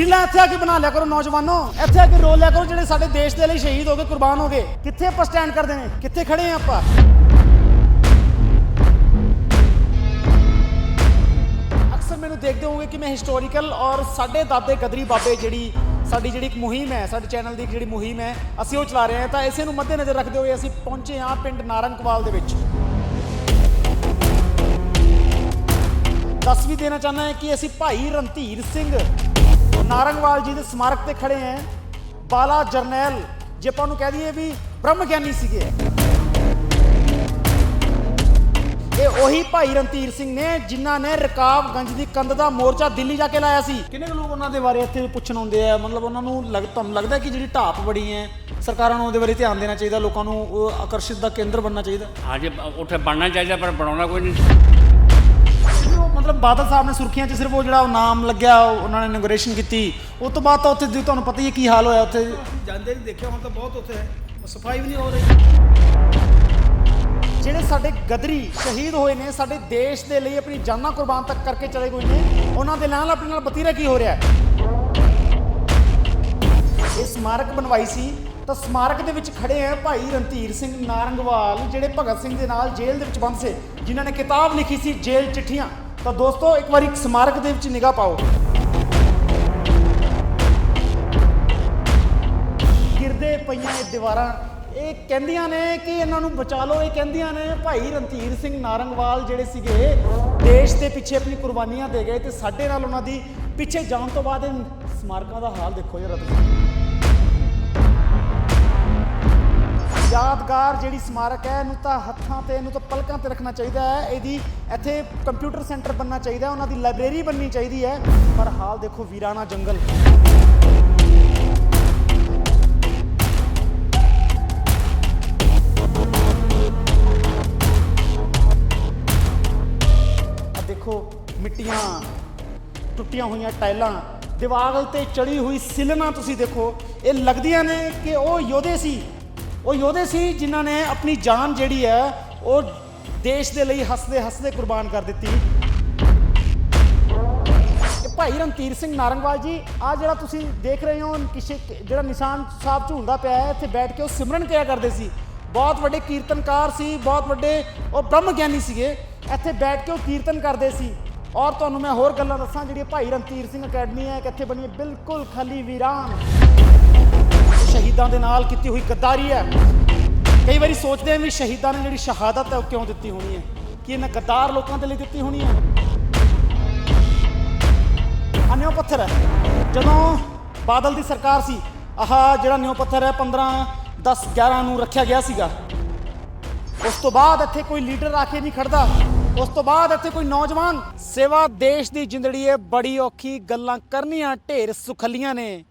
ਰੀਲਾਂ ਇੱਥੇ ਆ ਕੇ ਬਣਾ ਲਿਆ ਕਰੋ ਨੌਜਵਾਨੋ। ਇੱਥੇ ਆ ਕੇ ਰੋਲ ਲਿਆ ਕਰੋ ਜਿਹੜੇ ਸਾਡੇ ਦੇਸ਼ ਦੇ ਲਈ ਸ਼ਹੀਦ ਹੋ ਗਏ ਕੁਰਬਾਨ ਹੋ ਗਏ। ਕਿੱਥੇ ਆਪਾਂ ਸਟੈਂਡ ਕਰਦੇ ਨੇ? ਕਿੱਥੇ ਖੜੇ ਆ ਆਪਾਂ? ਅਕਸਰ ਮੈਨੂੰ ਦੇਖਦੇ ਹੋਵੋਗੇ ਕਿ ਮੈਂ ਹਿਸਟੋਰੀਕਲ ਔਰ ਸਾਡੇ ਦਾਦੇ ਗਦਰੀ ਬਾਬੇ ਜਿਹੜੀ ਸਾਡੀ ਜਿਹੜੀ ਇੱਕ ਮੁਹਿੰਮ ਹੈ, ਸਾਡੇ ਚੈਨਲ ਦੀ ਇੱਕ ਜਿਹੜੀ ਮੁਹਿੰਮ ਹੈ, ਅਸੀਂ ਉਹ ਚਲਾ ਰਹੇ ਹਾਂ। ਤਾਂ ਇਸੇ ਨੂੰ ਮੱਦੇਨਜ਼ਰ ਰੱਖਦੇ ਹੋਏ ਅਸੀਂ ਪਹੁੰਚੇ ਹਾਂ ਪਿੰਡ ਨਾਰੰਗਵਾਲ ਦੇ ਵਿੱਚ। ਦੱਸ ਵੀ ਦੇਣਾ ਚਾਹੁੰਦਾ ਹਾਂ ਕਿ ਅਸੀਂ ਭਾਈ ਰਣਧੀਰ ਸਿੰਘ ਨਾਰੰਗਵਾਲ ਜੀ ਦੇ ਸਮਾਰਕ ਤੇ ਖੜੇ ਹਾਂ। ਬਾਲਾ ਜਰਨੈਲ ਜੇ ਆਪਾਂ ਨੂੰ ਕਹਿ ਦਈਏ ਵੀ ਬ੍ਰਹਮ ਗਿਆਨੀ ਸੀਗੇ। ਇਹ ਉਹੀ ਭਾਈ ਰਣਧੀਰ ਸਿੰਘ ਨੇ ਜਿਨ੍ਹਾਂ ਨੇ ਰਕਾਬਗੰਜ ਦੀ ਕੰਧ ਦਾ ਮੋਰਚਾ ਦਿੱਲੀ ਜਾ ਕੇ ਲਾਇਆ ਸੀ। ਕਿੰਨੇ ਕੁ ਲੋਕ ਉਹਨਾਂ ਦੇ ਬਾਰੇ ਇੱਥੇ ਪੁੱਛਣ ਆਉਂਦੇ ਆ? ਮਤਲਬ ਉਹਨਾਂ ਨੂੰ ਲੱਗ ਤੁਹਾਨੂੰ ਲੱਗਦਾ ਕਿ ਜਿਹੜੀ ਢਾਪ ਬੜੀ ਹੈ ਸਰਕਾਰਾਂ ਨੂੰ ਉਹਦੇ ਬਾਰੇ ਧਿਆਨ ਦੇਣਾ ਚਾਹੀਦਾ ਲੋਕਾਂ ਨੂੰ ਉਹ ਆਕਰਸ਼ਿਤ ਦਾ ਕੇਂਦਰ ਬਣਨਾ ਚਾਹੀਦਾ? ਅੱਜ ਉੱਥੇ ਬਣਨਾ ਚਾਹੀਦਾ ਪਰ ਬਣਾਉਣਾ ਕੋਈ ਨਹੀਂ। ਮਤਲਬ ਬਾਦਲ ਸਾਹਿਬ ਨੇ ਸੁਰਖੀਆਂ 'ਚ ਸਿਰਫ ਉਹ ਜਿਹੜਾ ਉਹ ਨਾਮ ਲੱਗਿਆ ਉਹ ਉਹਨਾਂ ਨੇ ਇਨੋਗ੍ਰੇਸ਼ਨ ਕੀਤੀ। ਉਸ ਤੋਂ ਬਾਅਦ ਤਾਂ ਉੱਥੇ ਦੀ ਤੁਹਾਨੂੰ ਪਤਾ ਹੀ ਹੈ ਕੀ ਹਾਲ ਹੋਇਆ ਉੱਥੇ। ਜਾਂਦੇ ਨਹੀਂ ਦੇਖਿਆ ਹੁਣ ਤਾਂ ਬਹੁਤ ਉੱਥੇ ਹੈ। ਸਫ਼ਾਈ ਵੀ ਨਹੀਂ ਹੋ ਰਹੀ। ਜਿਹੜੇ ਸਾਡੇ ਗਦਰੀ ਸ਼ਹੀਦ ਹੋਏ ਨੇ ਸਾਡੇ ਦੇਸ਼ ਦੇ ਲਈ ਆਪਣੀ ਜਾਨਾਂ ਕੁਰਬਾਨ ਤੱਕ ਕਰਕੇ ਚਲੇ ਗਏ ਨੇ ਉਹਨਾਂ ਦੇ ਨਾਲ ਆਪਣੇ ਨਾਲ ਬਤੀਰਾ ਕੀ ਹੋ ਰਿਹਾ ਹੈ? ਇਹ ਸਮਾਰਕ ਬਣਵਾਈ ਸੀ ਤਾਂ ਸਮਾਰਕ ਦੇ ਵਿੱਚ ਖੜੇ ਆ ਭਾਈ ਰਣਧੀਰ ਸਿੰਘ ਨਾਰੰਗਵਾਲ ਜਿਹੜੇ ਭਗਤ ਸਿੰਘ ਦੇ ਨਾਲ ਜੇਲ੍ਹ ਦੇ ਵਿੱਚ ਬੰਦ ਸੀ ਜਿਨ੍ਹਾਂ ਨੇ ਕਿਤਾਬ ਲਿਖੀ ਸੀ ਜੇਲ੍ਹ ਚਿੱਠੀਆਂ। ਤਾਂ ਦੋਸਤੋ, ਇੱਕ ਵਾਰੀ ਸਮਾਰਕ ਦੇ ਵਿੱਚ ਨਿਗਾਹ ਪਾਓ। ਗਿਰਦੇ ਪਈਆਂ ਇਹ ਦੀਵਾਰਾਂ, ਇਹ ਕਹਿੰਦੀਆਂ ਨੇ ਕਿ ਇਹਨਾਂ ਨੂੰ ਬਚਾ ਲਓ, ਇਹ ਕਹਿੰਦੀਆਂ ਨੇ ਭਾਈ ਰਣਧੀਰ ਸਿੰਘ ਨਾਰੰਗਵਾਲ ਜਿਹੜੇ ਸੀਗੇ, ਦੇਸ਼ ਦੇ ਪਿੱਛੇ ਆਪਣੀ ਕੁਰਬਾਨੀਆਂ ਦੇ ਗਏ ਤੇ ਸਾਡੇ ਨਾਲ ਉਹਨਾਂ ਦੀ ਪਿੱਛੇ ਜਾਣ ਤੋਂ ਬਾਅਦ ਇਹ ਸਮਾਰਕਾਂ ਦਾ ਹਾਲ ਦੇਖੋ ਜਰਾ ਤੁਸੀਂ। ਯਾਦਗਾਰ ਜਿਹੜੀ ਸਮਾਰਕ ਹੈ, ਇਹਨੂੰ ਤਾਂ ਹੱਥਾਂ ਤੇ, ਇਹਨੂੰ ਤਾਂ ਪਲਕਾਂ ਤੇ ਰੱਖਣਾ ਚਾਹੀਦਾ ਹੈ। ਇਹਦੀ ਇੱਥੇ ਕੰਪਿਊਟਰ ਸੈਂਟਰ ਬਣਨਾ ਚਾਹੀਦਾ ਉਹਨਾਂ ਦੀ ਲਾਇਬ੍ਰੇਰੀ ਬਣਨੀ ਚਾਹੀਦੀ ਹੈ। ਪਰ ਹਾਲ ਦੇਖੋ, ਵੀਰਾਨਾ ਜੰਗਲ। ਆ ਦੇਖੋ, ਮਿੱਟੀਆਂ ਟੁੱਟੀਆਂ ਹੋਈਆਂ ਟਾਈਲਾਂ ਦੀਵਾਰ ਤੇ ਚੜੀ ਹੋਈ ਸਿਲਨਾ ਤੁਸੀਂ ਦੇਖੋ। ਇਹ ਲੱਗਦੀਆਂ ਨੇ ਕਿ ਉਹ ਯੋਧੇ ਸੀ। ਉਹ ਯੋਧੇ ਸੀ ਜਿਨ੍ਹਾਂ ਨੇ ਆਪਣੀ ਜਾਨ ਜਿਹੜੀ ਹੈ ਉਹ ਦੇਸ਼ ਦੇ ਲਈ ਹੱਸਦੇ ਹੱਸਦੇ ਕੁਰਬਾਨ ਕਰ ਦਿੱਤੀ। ਇਹ ਭਾਈ ਰਣਧੀਰ ਸਿੰਘ ਨਾਰੰਗਵਾਲ ਜੀ ਆ ਜਿਹੜਾ ਤੁਸੀਂ ਦੇਖ ਰਹੇ ਹੋ, ਕਿਸੇ ਜਿਹੜਾ ਨਿਸ਼ਾਨ ਸਾਹਿਬ ਝੂਲਦਾ ਪਿਆ ਹੈ, ਇੱਥੇ ਬੈਠ ਕੇ ਉਹ ਸਿਮਰਨ ਕਿਆ ਕਰਦੇ ਸੀ? ਬਹੁਤ ਵੱਡੇ ਕੀਰਤਨਕਾਰ ਸੀ, ਬਹੁਤ ਵੱਡੇ ਉਹ ਬ੍ਰਹਮ ਗਿਆਨੀ ਸੀਗੇ, ਇੱਥੇ ਬੈਠ ਕੇ ਉਹ ਕੀਰਤਨ ਕਰਦੇ ਸੀ। ਔਰ ਤੁਹਾਨੂੰ ਮੈਂ ਹੋਰ ਗੱਲਾਂ ਦੱਸਾਂ ਜਿਹੜੀ ਭਾਈ ਰਣਧੀਰ ਸਿੰਘ ਅਕੈਡਮੀ ਹੈ, ਇੱਕ ਇੱਥੇ ਬਣੀ ਬਿਲਕੁਲ ਖਾਲੀ ਵੀਰਾਨ ਸ਼ਹੀਦਾਂ ਦੇ ਨਾਲ ਕੀਤੀ ਹੋਈ ਗੱਦਾਰੀ ਹੈ। ਕਈ ਵਾਰੀ ਸੋਚਦੇ ਆ ਵੀ ਸ਼ਹੀਦਾਂ ਨੇ ਜਿਹੜੀ ਸ਼ਹਾਦਤ ਹੈ ਉਹ ਕਿਉਂ ਦਿੱਤੀ ਹੋਣੀ ਹੈ? ਕਿ ਇਹਨਾਂ ਗੱਦਾਰ ਲੋਕਾਂ ਦੇ ਲਈ ਦਿੱਤੀ ਹੋਣੀ ਹੈ? ਆਹ ਪੱਥਰ ਹੈ। ਜਦੋਂ ਬਾਦਲ ਦੀ ਸਰਕਾਰ ਸੀ, ਆਹ ਜਿਹੜਾ ਨਿਓ ਪੱਥਰ ਹੈ 15 10 11 ਨੂੰ ਰੱਖਿਆ ਗਿਆ ਸੀਗਾ। ਉਸ ਤੋਂ ਬਾਅਦ ਇੱਥੇ ਕੋਈ ਲੀਡਰ ਆ ਕੇ ਨਹੀਂ ਖੜਦਾ। ਉਸ ਤੋਂ ਬਾਅਦ ਇੱਥੇ ਕੋਈ ਨੌਜਵਾਨ ਸੇਵਾ ਦੇਸ਼ ਦੀ ਜ਼ਿੰਦੜੀ ਹੈ ਬੜੀ ਔਖੀ ਗੱਲਾਂ ਕਰਨੀਆਂ ਢੇਰ ਸੁਖਲੀਆਂ ਨੇ।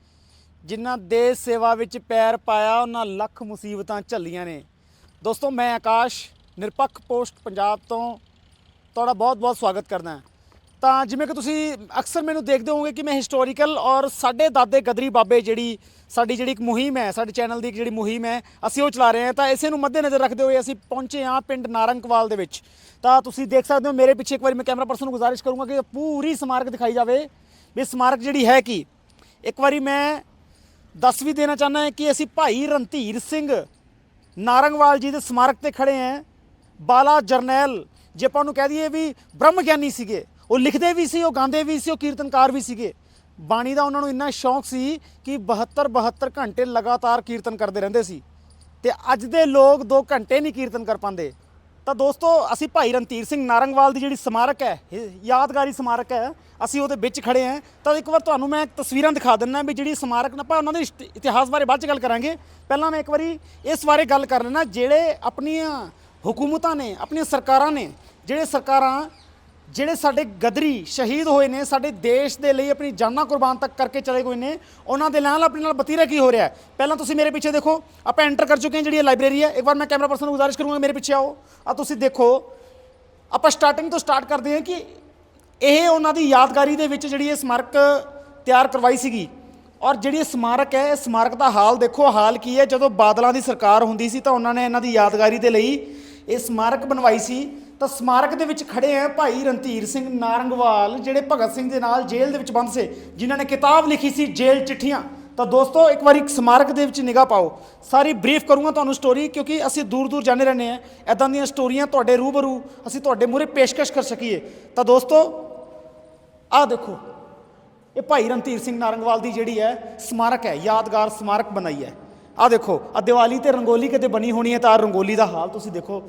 ਜਿਨ੍ਹਾਂ ਦੇਸ਼ ਸੇਵਾ ਵਿੱਚ ਪੈਰ ਪਾਇਆ, ਉਹਨਾਂ ਲੱਖ ਮੁਸੀਬਤਾਂ ਝੱਲੀਆਂ ਨੇ। ਦੋਸਤੋ, ਮੈਂ ਆਕਾਸ਼, ਨਿਰਪੱਖ ਪੋਸਟ ਪੰਜਾਬ ਤੋਂ ਤੁਹਾਡਾ ਬਹੁਤ-ਬਹੁਤ ਸਵਾਗਤ ਕਰਦਾ ਹਾਂ। ਤਾਂ ਜਿਵੇਂ ਕਿ ਤੁਸੀਂ ਅਕਸਰ ਮੈਨੂੰ ਦੇਖਦੇ ਹੋਵੋਗੇ ਕਿ ਮੈਂ ਹਿਸਟੋਰੀਕਲ ਔਰ ਸਾਡੇ ਦਾਦੇ ਗਦਰੀ ਬਾਬੇ ਜਿਹੜੀ, ਸਾਡੀ ਜਿਹੜੀ ਇੱਕ ਮੁਹਿੰਮ ਹੈ, ਸਾਡੇ ਚੈਨਲ ਦੀ ਇੱਕ ਜਿਹੜੀ ਮੁਹਿੰਮ ਹੈ, ਅਸੀਂ ਉਹ ਚਲਾ ਰਹੇ ਹਾਂ। ਤਾਂ ਇਸੇ ਨੂੰ ਮੱਦੇਨਜ਼ਰ ਰੱਖਦੇ ਹੋਏ ਅਸੀਂ ਪਹੁੰਚੇ ਹਾਂ ਪਿੰਡ ਨਾਰੰਗਵਾਲ ਦੇ ਵਿੱਚ। ਤਾਂ ਤੁਸੀਂ ਦੇਖ ਸਕਦੇ ਹੋ, ਮੇਰੇ ਪਿੱਛੇ ਇੱਕ ਵਾਰੀ ਮੈਂ ਕੈਮਰਾ ਪਰਸਨ ਨੂੰ ਗੁਜ਼ਾਰਿਸ਼ ਕਰੂੰਗਾ ਕਿ ਪੂਰੀ ਸਮਾਰਕ ਦਿਖਾਈ ਜਾਵੇ ਵੀ ਸਮਾਰਕ ਜਿਹੜੀ ਹੈ ਕੀ। ਇੱਕ ਵਾਰੀ ਮੈਂ ਦੱਸ ਵੀ ਦੇਣਾ ਚਾਹੁੰਦਾ ਹਾਂ ਕਿ ਅਸੀਂ ਭਾਈ ਰਣਧੀਰ ਸਿੰਘ ਨਾਰੰਗਵਾਲ ਜੀ ਦੇ ਸਮਾਰਕ ਤੇ ਖੜੇ ਹਾਂ। ਬਾਲਾ ਜਰਨੈਲ, ਜੇ ਆਪਾਂ ਨੂੰ ਕਹਿ ਦਈਏ ਵੀ ਬ੍ਰਹਮ ਗਿਆਨੀ ਸੀਗੇ, ਉਹ ਲਿਖਦੇ ਵੀ ਸੀ, ਉਹ ਗਾਉਂਦੇ ਵੀ ਸੀ, ਉਹ ਕੀਰਤਨਕਾਰ ਵੀ ਸੀਗੇ। ਬਾਣੀ ਦਾ ਉਹਨਾਂ ਨੂੰ ਇੰਨਾ ਸ਼ੌਂਕ ਸੀ ਕਿ 72 72 ਘੰਟੇ ਲਗਾਤਾਰ ਕੀਰਤਨ ਕਰਦੇ ਰਹਿੰਦੇ ਸੀ। ਤੇ ਅੱਜ ਦੇ ਲੋਕ 2 ਘੰਟੇ ਨਹੀਂ ਕੀਰਤਨ ਕਰ ਪਾਉਂਦੇ। ਤਾਂ ਦੋਸਤੋ, ਅਸੀਂ ਭਾਈ ਰਣਧੀਰ ਸਿੰਘ ਨਾਰੰਗਵਾਲ ਦੀ ਜਿਹੜੀ ਸਮਾਰਕ ਹੈ, ਇਹ ਯਾਦਗਾਰੀ ਸਮਾਰਕ ਹੈ, ਅਸੀਂ ਉਹਦੇ ਵਿੱਚ ਖੜੇ ਹਾਂ। ਤਾਂ ਇੱਕ ਵਾਰ ਤੁਹਾਨੂੰ ਮੈਂ ਤਸਵੀਰਾਂ ਦਿਖਾ ਦਿੰਦਾ ਵੀ ਜਿਹੜੀ ਸਮਾਰਕ ਨਾ, ਆਪਾਂ ਉਹਨਾਂ ਦੇ ਇਸ਼ਟ- ਇਤਿਹਾਸ ਬਾਰੇ ਬਾਅਦ ਚ ਗੱਲ ਕਰਾਂਗੇ। ਪਹਿਲਾਂ ਮੈਂ ਇੱਕ ਵਾਰੀ ਇਸ ਬਾਰੇ ਗੱਲ ਕਰ ਲੈਣਾ ਜਿਹੜੇ ਆਪਣੀਆਂ ਹਕੂਮਤਾਂ ਨੇ, ਆਪਣੀਆਂ ਸਰਕਾਰਾਂ ਨੇ, ਜਿਹੜੇ ਸਰਕਾਰਾਂ ਜਿਹੜੇ ਸਾਡੇ ਗਦਰੀ ਸ਼ਹੀਦ ਹੋਏ ਨੇ, ਸਾਡੇ ਦੇਸ਼ ਦੇ ਲਈ ਆਪਣੀ ਜਾਨਾਂ ਕੁਰਬਾਨ ਤੱਕ ਕਰਕੇ ਚਲੇ ਗਏ ਨੇ, ਉਹਨਾਂ ਦੇ ਨਾਲ ਆਪਣੇ ਨਾਲ ਬਤੀਰਾ ਕੀ ਹੋ ਰਿਹਾ ਹੈ? ਪਹਿਲਾਂ ਤੁਸੀਂ ਮੇਰੇ ਪਿੱਛੇ ਦੇਖੋ, ਆਪਾਂ ਐਂਟਰ ਕਰ ਚੁੱਕੇ ਹਾਂ ਜਿਹੜੀ ਇਹ ਲਾਇਬ੍ਰੇਰੀ ਹੈ। ਇੱਕ ਵਾਰ ਮੈਂ ਕੈਮਰਾ ਪਰਸਨ ਨੂੰ ਗੁਜ਼ਾਰਿਸ਼ ਕਰੂੰਗਾ, ਮੇਰੇ ਪਿੱਛੇ ਆਓ। ਆ ਤੁਸੀਂ ਦੇਖੋ, ਆਪਾਂ ਸਟਾਰਟਿੰਗ ਤੋਂ ਸਟਾਰਟ ਕਰਦੇ ਹਾਂ ਕਿ ਇਹ ਉਹਨਾਂ ਦੀ ਯਾਦਗਾਰੀ ਦੇ ਵਿੱਚ ਜਿਹੜੀ ਇਹ ਸਮਾਰਕ ਤਿਆਰ ਕਰਵਾਈ ਸੀਗੀ। ਔਰ ਜਿਹੜੀ ਇਹ ਸਮਾਰਕ ਹੈ, ਇਹ ਸਮਾਰਕ ਦਾ ਹਾਲ ਦੇਖੋ, ਹਾਲ ਕੀ ਹੈ? ਜਦੋਂ ਬਾਦਲਾਂ ਦੀ ਸਰਕਾਰ ਹੁੰਦੀ ਸੀ ਤਾਂ ਉਹਨਾਂ ਨੇ ਇਹਨਾਂ ਦੀ ਯਾਦਗਾਰੀ ਦੇ ਲਈ ਇਹ ਸਮਾਰਕ ਬਣਵਾਈ ਸੀ। ਤਾਂ ਸਮਾਰਕ ਦੇ ਵਿੱਚ ਖੜੇ ਆ ਭਾਈ ਰਣਧੀਰ ਸਿੰਘ ਨਾਰੰਗਵਾਲ, ਜਿਹੜੇ ਭਗਤ ਸਿੰਘ ਦੇ ਨਾਲ ਜੇਲ੍ਹ ਦੇ ਵਿੱਚ ਬੰਦ ਸੀ, ਜਿਨ੍ਹਾਂ ਨੇ ਕਿਤਾਬ ਲਿਖੀ ਸੀ, ਜੇਲ੍ਹ ਚਿੱਠੀਆਂ। ਤਾਂ ਦੋਸਤੋ, ਇੱਕ ਵਾਰੀ ਸਮਾਰਕ ਦੇ ਵਿੱਚ ਨਿਗਾਹ ਪਾਓ। ਸਾਰੀ ਬਰੀਫ ਕਰੂੰਗਾ ਤੁਹਾਨੂੰ ਸਟੋਰੀ ਕਿਉਂਕਿ ਅਸੀਂ ਦੂਰ ਦੂਰ ਜਾਂਦੇ ਰਹਿੰਦੇ ਆ। ਐਦਾਂ ਦੀਆਂ ਸਟੋਰੀਆਂ ਤੁਹਾਡੇ ਰੂਬਰੂ, ਅਸੀਂ ਤੁਹਾਡੇ ਮੂਹਰੇ ਪੇਸ਼ਕਸ਼ ਕਰ ਸਕੀਏ। ਤਾਂ ਦੋਸਤੋ, ਆਹ ਦੇਖੋ। ਇਹ ਭਾਈ ਰਣਧੀਰ ਸਿੰਘ ਨਾਰੰਗਵਾਲ ਦੀ ਜਿਹੜੀ ਹੈ, ਸਮਾਰਕ ਹੈ, ਯਾਦਗਾਰ ਸਮਾਰਕ ਬਣਾਈ ਹੈ। ਆਹ ਦੇਖੋ ਆ ਦੀਵਾਲੀ ਤੇ ਰੰਗੋਲੀ ਕਿਤੇ ਬਣੀ ਹੋਣੀ ਹੈ ਤਾਂ ਆਹ ਰੰਗੋਲੀ ਦਾ ਹਾਲ ਤੁਸੀਂ ਦੇਖੋ।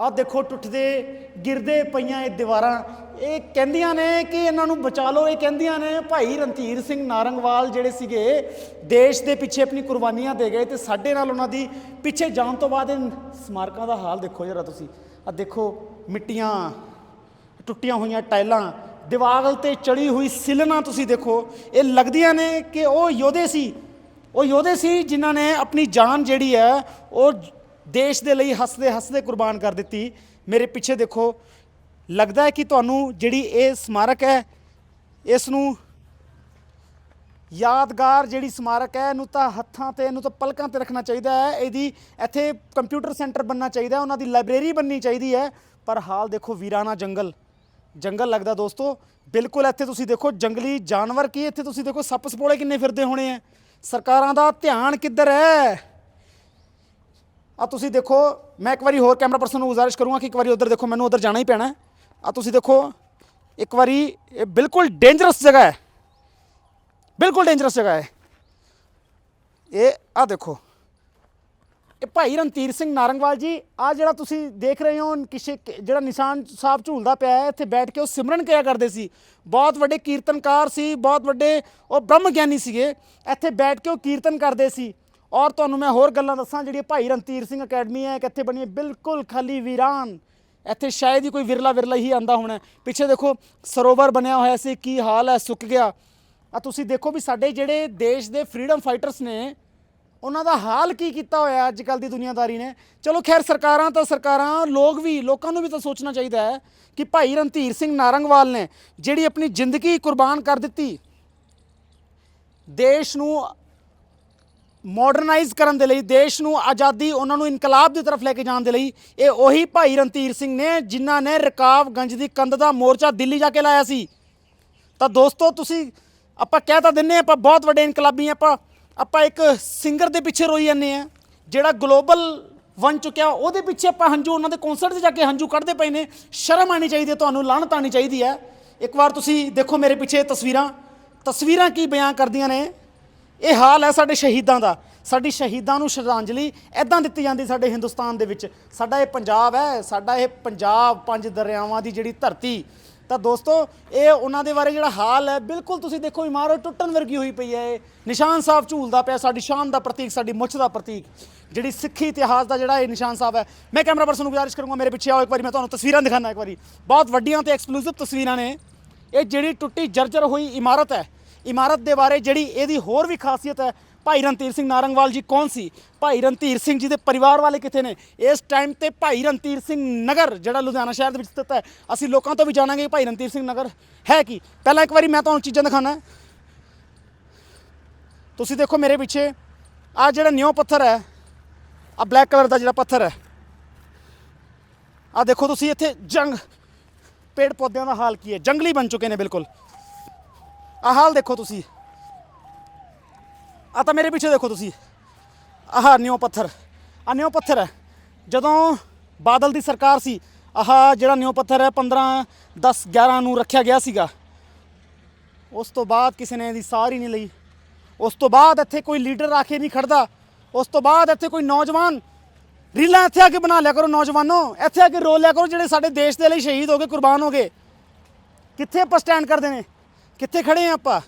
ਆਹ ਦੇਖੋ ਟੁੱਟਦੇ, ਗਿਰਦੇ ਪਈਆਂ ਇਹ ਦੀਵਾਰਾਂ। ਇਹ ਕਹਿੰਦੀਆਂ ਨੇ ਕਿ ਇਹਨਾਂ ਨੂੰ ਬਚਾ ਲਓ, ਇਹ ਕਹਿੰਦੀਆਂ ਨੇ ਭਾਈ ਰਣਧੀਰ ਸਿੰਘ ਨਾਰੰਗਵਾਲ ਜਿਹੜੇ ਸੀਗੇ, ਦੇਸ਼ ਦੇ ਪਿੱਛੇ ਆਪਣੀ ਕੁਰਬਾਨੀਆਂ ਦੇ ਗਏ ਤੇ ਸਾਡੇ ਨਾਲ ਉਹਨਾਂ ਦੀ ਪਿੱਛੇ ਜਾਣ ਤੋਂ ਬਾਅਦ ਇਹ ਸਮਾਰਕਾਂ ਦਾ ਹਾਲ ਦੇਖੋ ਜਰਾ ਤੁਸੀਂ। ਆਹ ਦੇਖੋ ਮਿੱਟੀਆਂ, ਟੁੱਟੀਆਂ ਹੋਈਆਂ ਟਾਈਲਾਂ ਦੀਵਾਰ ਤੇ ਚੜੀ ਹੋਈ ਸਿਲਨਾ ਤੁਸੀਂ ਦੇਖੋ। ਇਹ ਲੱਗਦੀਆਂ ਨੇ ਕਿ ਉਹ ਯੋਧੇ ਸੀ, ਉਹ ਯੋਧੇ ਸੀ ਜਿਨ੍ਹਾਂ ਨੇ ਆਪਣੀ ਜਾਨ ਜਿਹੜੀ ਹੈ, ਉਹ ਦੇਸ਼ ਦੇ ਲਈ ਹੱਸਦੇ ਹੱਸਦੇ ਕੁਰਬਾਨ ਕਰ ਦਿੱਤੀ। ਮੇਰੇ ਪਿੱਛੇ ਦੇਖੋ, ਲੱਗਦਾ ਹੈ ਕਿ ਤੁਹਾਨੂੰ ਜਿਹੜੀ ਇਹ ਸਮਾਰਕ ਹੈ ਇਸ ਨੂੰ ਯਾਦਗਾਰ ਜਿਹੜੀ ਸਮਾਰਕ ਹੈ, ਇਹਨੂੰ ਤਾਂ ਹੱਥਾਂ ਤੇ, ਇਹਨੂੰ ਤਾਂ ਪਲਕਾਂ ਤੇ ਰੱਖਣਾ ਚਾਹੀਦਾ ਹੈ। ਇਹਦੀ ਇੱਥੇ ਕੰਪਿਊਟਰ ਸੈਂਟਰ ਬਣਨਾ ਚਾਹੀਦਾ ਉਹਨਾਂ ਦੀ ਲਾਇਬ੍ਰੇਰੀ ਬਣਨੀ ਚਾਹੀਦੀ ਹੈ। ਪਰ ਹਾਲ ਦੇਖੋ, ਵੀਰਾਨਾ ਜੰਗਲ। ਜੰਗਲ ਲੱਗਦਾ ਦੋਸਤੋ, ਬਿਲਕੁਲ ਇੱਥੇ ਤੁਸੀਂ ਦੇਖੋ, ਜੰਗਲੀ ਜਾਨਵਰ ਕੀ ਇੱਥੇ ਤੁਸੀਂ ਦੇਖੋ ਸੱਪ ਸਪੋਲੇ ਕਿੰਨੇ ਫਿਰਦੇ ਹੋਣੇ ਆ ਸਰਕਾਰਾਂ ਦਾ ਧਿਆਨ ਕਿੱਧਰ ਹੈ? ਆ ਤੁਸੀਂ ਦੇਖੋ, ਮੈਂ ਇੱਕ ਵਾਰੀ ਹੋਰ ਕੈਮਰਾ ਪਰਸਨ ਨੂੰ ਗੁਜ਼ਾਰਿਸ਼ ਕਰੂੰਗਾ ਕਿ ਇੱਕ ਵਾਰੀ ਉਧਰ ਦੇਖੋ, ਮੈਨੂੰ ਉਧਰ ਜਾਣਾ ਹੀ ਪੈਣਾ ਆ ਤੁਸੀਂ ਦੇਖੋ, ਇੱਕ ਵਾਰੀ ਇਹ ਬਿਲਕੁਲ ਡੇਂਜਰਸ ਜਗ੍ਹਾ ਹੈ। ਬਿਲਕੁਲ ਡੇਂਜਰਸ ਜਗ੍ਹਾ ਹੈ। ਇਹ, ਆ ਦੇਖੋ। ਇਹ ਭਾਈ ਰਣਧੀਰ ਸਿੰਘ ਨਾਰੰਗਵਾਲ ਜੀ, ਆ ਜਿਹੜਾ ਤੁਸੀਂ ਦੇਖ ਰਹੇ ਹੋ, ਕਿਸੇ ਜਿਹੜਾ ਨਿਸ਼ਾਨ ਸਾਹਿਬ ਝੂਲਦਾ ਪਿਆ ਹੈ, ਇੱਥੇ ਬੈਠ ਕੇ ਉਹ ਸਿਮਰਨ ਕਿਆ ਕਰਦੇ ਸੀ। ਬਹੁਤ ਵੱਡੇ ਕੀਰਤਨਕਾਰ ਸੀ, ਬਹੁਤ ਵੱਡੇ ਉਹ ਬ੍ਰਹਮ ਗਿਆਨੀ ਸੀਗੇ। ਇੱਥੇ ਬੈਠ ਕੇ ਉਹ ਕੀਰਤਨ ਕਰਦੇ ਸੀ। ਔਰ ਤੁਹਾਨੂੰ ਮੈਂ ਹੋਰ ਗੱਲਾਂ ਦੱਸਾਂ, ਜਿਹੜੀ ਭਾਈ ਰਣਧੀਰ ਸਿੰਘ ਅਕੈਡਮੀ ਹੈ ਕਿੱਥੇ ਬਣੀ ਹੈ ਬਿਲਕੁਲ ਖਾਲੀ ਵੀਰਾਨ। ਇੱਥੇ ਸ਼ਾਇਦ ਹੀ ਕੋਈ ਵਿਰਲਾ ਵਿਰਲਾ ਹੀ ਆਂਦਾ ਹੋਣਾ ਪਿੱਛੇ ਦੇਖੋ, ਸਰੋਵਰ ਬਣਿਆ ਹੋਇਆ ਸੀ, ਕੀ ਹਾਲ ਹੈ, ਸੁੱਕ ਗਿਆ। ਆ ਤੁਸੀਂ ਦੇਖੋ ਵੀ ਸਾਡੇ ਜਿਹੜੇ ਦੇਸ਼ ਦੇ ਫਰੀडम ਫਾਈਟਰਸ ਨੇ, ਉਹਨਾਂ ਦਾ ਹਾਲ ਕੀ ਕੀਤਾ ਹੋਇਆ ਅੱਜ ਕੱਲ ਦੀ ਦੁਨੀਆਦਾਰੀ ਨੇ। ਚਲੋ ਖੈਰ, ਸਰਕਾਰਾਂ ਤਾਂ ਸਰਕਾਰਾਂ, ਲੋਕ ਵੀ, ਲੋਕਾਂ ਨੂੰ ਵੀ ਤਾਂ ਸੋਚਣਾ ਚਾਹੀਦਾ ਹੈ ਕਿ ਭਾਈ ਰਣਧੀਰ ਸਿੰਘ ਨਾਰੰਗਵਾਲ ਨੇ ਜਿਹੜੀ ਆਪਣੀ ਜ਼ਿੰਦਗੀ ਕੁਰਬਾਨ ਕਰ ਦਿੱਤੀ, ਦੇਸ਼ ਨੂੰ ਮਾਡਰਨਾਈਜ਼ ਕਰਨ ਦੇ ਲਈ ਦੇਸ਼ ਨੂੰ ਆਜ਼ਾਦੀ ਉਹਨਾਂ ਨੂੰ ਇਨਕਲਾਬ ਦੀ ਤਰਫ ਲੈ ਕੇ ਜਾਣ ਦੇ ਲਈ ਇਹ ਉਹੀ ਭਾਈ ਰਣਧੀਰ ਸਿੰਘ ਨੇ ਜਿਨ੍ਹਾਂ ਨੇ ਰਕਾਬਗੰਜ ਦੀ ਕੰਧ ਦਾ ਮੋਰਚਾ ਦਿੱਲੀ ਜਾ ਕੇ ਲਾਇਆ ਸੀ। ਤਾਂ ਦੋਸਤੋ ਤੁਸੀਂ ਆਪਾਂ ਕਹਿ ਤਾਂ ਦਿੰਨੇ ਆਪਾਂ ਬਹੁਤ ਵੱਡੇ ਇਨਕਲਾਬੀ ਹਾਂ, ਆਪਾਂ ਆਪਾਂ ਇੱਕ ਸਿੰਗਰ ਦੇ ਪਿੱਛੇ ਰੋਈ ਜਾਂਦੇ ਆ ਜਿਹੜਾ ਗਲੋਬਲ ਬਣ ਚੁੱਕਿਆ ਉਹਦੇ ਪਿੱਛੇ ਆਪਾਂ ਹੰਝੂ ਉਹਨਾਂ ਦੇ ਕਨਸਰਟ 'ਤੇ ਜਾ ਕੇ ਹੰਝੂ ਕੱਢਦੇ ਪਏ ਨੇ ਸ਼ਰਮ ਆਣੀ ਚਾਹੀਦੀ ਹੈ ਤੁਹਾਨੂੰ ਲਾਹਨਤ ਆਣੀ ਚਾਹੀਦੀ ਹੈ। ਇੱਕ ਵਾਰ ਤੁਸੀਂ ਦੇਖੋ ਮੇਰੇ ਪਿੱਛੇ ਤਸਵੀਰਾਂ ਤਸਵੀਰਾਂ ਕੀ ਬਿਆਨ ਕਰਦੀਆਂ ਨੇ। ਇਹ ਹਾਲ ਹੈ ਸਾਡੇ ਸ਼ਹੀਦਾਂ ਦਾ। ਸਾਡੀ ਸ਼ਹੀਦਾਂ ਨੂੰ ਸ਼ਰਧਾਂਜਲੀ ਐਦਾਂ ਦਿੱਤੀ ਜਾਂਦੀ ਸਾਡੇ ਹਿੰਦੁਸਤਾਨ ਦੇ ਵਿੱਚ। ਸਾਡਾ ਇਹ ਪੰਜਾਬ ਹੈ, ਸਾਡਾ ਇਹ ਪੰਜਾਬ ਪੰਜ ਦਰਿਆਵਾਂ ਦੀ ਜਿਹੜੀ ਧਰਤੀ। ਤਾਂ ਦੋਸਤੋ, ਇਹ ਉਹਨਾਂ ਦੇ ਬਾਰੇ ਜਿਹੜਾ ਹਾਲ ਹੈ, ਬਿਲਕੁਲ ਤੁਸੀਂ ਦੇਖੋ ਇਮਾਰਤ ਟੁੱਟਣ ਵਰਗੀ ਹੋਈ ਪਈ ਹੈ ਇਹ। ਨਿਸ਼ਾਨ ਸਾਹਿਬ ਝੂਲਦਾ ਪਿਆ, ਸਾਡੀ ਸ਼ਾਨ ਦਾ ਪ੍ਰਤੀਕ, ਸਾਡੀ ਮੁੱਛ ਦਾ ਪ੍ਰਤੀਕ। ਜਿਹੜੀ ਸਿੱਖੀ ਇਤਿਹਾਸ ਦਾ ਜਿਹੜਾ ਇਹ ਨਿਸ਼ਾਨ ਸਾਹਿਬ ਹੈ, ਮੈਂ ਕੈਮਰਾ ਪਰਸਨ ਨੂੰ ਗੁਜ਼ਾਰਿਸ਼ ਕਰੂੰਗਾ, ਮੇਰੇ ਪਿੱਛੇ ਆਓ ਇੱਕ ਵਾਰੀ, ਮੈਂ ਤੁਹਾਨੂੰ ਤਸਵੀਰਾਂ ਦਿਖਾਣਾ ਇੱਕ ਵਾਰੀ। ਬਹੁਤ ਵੱਡੀਆਂ ਤੇ ਐਕਸਕਲੂਸਿਵ ਤਸਵੀਰਾਂ ਨੇ। ਇਹ ਜਿਹੜੀ ਟੁੱਟੀ ਜਰਜਰ ਹੋਈ ਇਮਾਰਤ ਹੈ ਇਮਾਰਤ ਦੇ ਬਾਰੇ ਜਿਹੜੀ ਇਹਦੀ ਹੋਰ ਵੀ ਖਾਸੀਅਤ ਹੈ, ਭਾਈ ਰਣਧੀਰ ਸਿੰਘ ਨਾਰੰਗਵਾਲ ਜੀ ਕੌਣ ਸੀ? ਭਾਈ ਰਣਧੀਰ ਸਿੰਘ ਜੀ ਦੇ ਪਰਿਵਾਰ ਵਾਲੇ ਕਿੱਥੇ ਨੇ? ਇਸ ਟਾਈਮ ਤੇ ਭਾਈ ਰਣਧੀਰ ਸਿੰਘ ਨਗਰ, ਜਿਹੜਾ ਲੁਧਿਆਣਾ ਸ਼ਹਿਰ ਦੇ ਵਿੱਚ ਸਥਿਤ ਹੈ, ਅਸੀਂ ਲੋਕਾਂ ਤੋਂ ਵੀ ਜਾਣਾਂਗੇ ਭਾਈ ਰਣਧੀਰ ਸਿੰਘ ਨਗਰ ਹੈ ਕੀ? ਪਹਿਲਾਂ ਇੱਕ ਵਾਰੀ ਮੈਂ ਤੁਹਾਨੂੰ ਚੀਜ਼ਾਂ ਦਿਖਾਣਾ ਤੁਸੀਂ ਦੇਖੋ ਮੇਰੇ ਪਿੱਛੇ ਆ ਜਿਹੜਾ ਨਿਉ ਪੱਥਰ ਹੈ ਆ ਬਲੈਕ ਕਲਰ ਦਾ ਜਿਹੜਾ ਪੱਥਰ ਹੈ। ਆ ਦੇਖੋ ਤੁਸੀਂ ਇੱਥੇ ਜੰਗ, ਪੇੜ ਪੌਦਿਆਂ ਦਾ ਹਾਲ ਕੀ ਹੈ, ਜੰਗਲੀ ਬਣ ਚੁੱਕੇ ਨੇ ਬਿਲਕੁਲ। ਆਹ ਹਾਲ ਦੇਖੋ ਤੁਸੀਂ। ਆ ਤਾਂ ਮੇਰੇ ਪਿੱਛੇ ਦੇਖੋ ਤੁਸੀਂ। ਆਹ ਨਿਉ ਪੱਥਰ। ਆ ਨਿਉ ਪੱਥਰ ਹੈ। ਜਦੋਂ ਬਾਦਲ ਦੀ ਸਰਕਾਰ ਸੀ, ਆਹ ਜਿਹੜਾ ਨਿਉ ਪੱਥਰ ਹੈ 15 10 11 ਨੂੰ ਰੱਖਿਆ ਗਿਆ ਸੀਗਾ। ਉਸ ਤੋਂ ਬਾਅਦ ਕਿਸੇ ਨੇ ਇਹਦੀ ਸਾਰ ਹੀ ਨਹੀਂ ਲਈ। ਉਸ ਤੋਂ ਬਾਅਦ ਇੱਥੇ ਕੋਈ ਲੀਡਰ ਆ ਕੇ ਨਹੀਂ ਖੜਦਾ। ਉਸ ਤੋਂ ਬਾਅਦ ਇੱਥੇ ਕੋਈ ਨੌਜਵਾਨ ਰੀਲਾਂ ਇੱਥੇ ਆ ਕੇ ਬਣਾ ਲਿਆ ਕਰੋ ਨੌਜਵਾਨੋ। ਇੱਥੇ ਆ ਕੇ ਰੋਲ ਲਿਆ ਕਰੋ ਜਿਹੜੇ ਸਾਡੇ ਦੇਸ਼ ਦੇ ਲਈ ਸ਼ਹੀਦ ਹੋ ਗਏ, ਕੁਰਬਾਨ ਹੋ ਗਏ। ਕਿੱਥੇ ਆਪਾਂ ਸਟੈਂਡ ਕਰਦੇ ਨੇ? ਕਿੱਥੇ ਖੜੇ ਆ ਆਪਾਂ?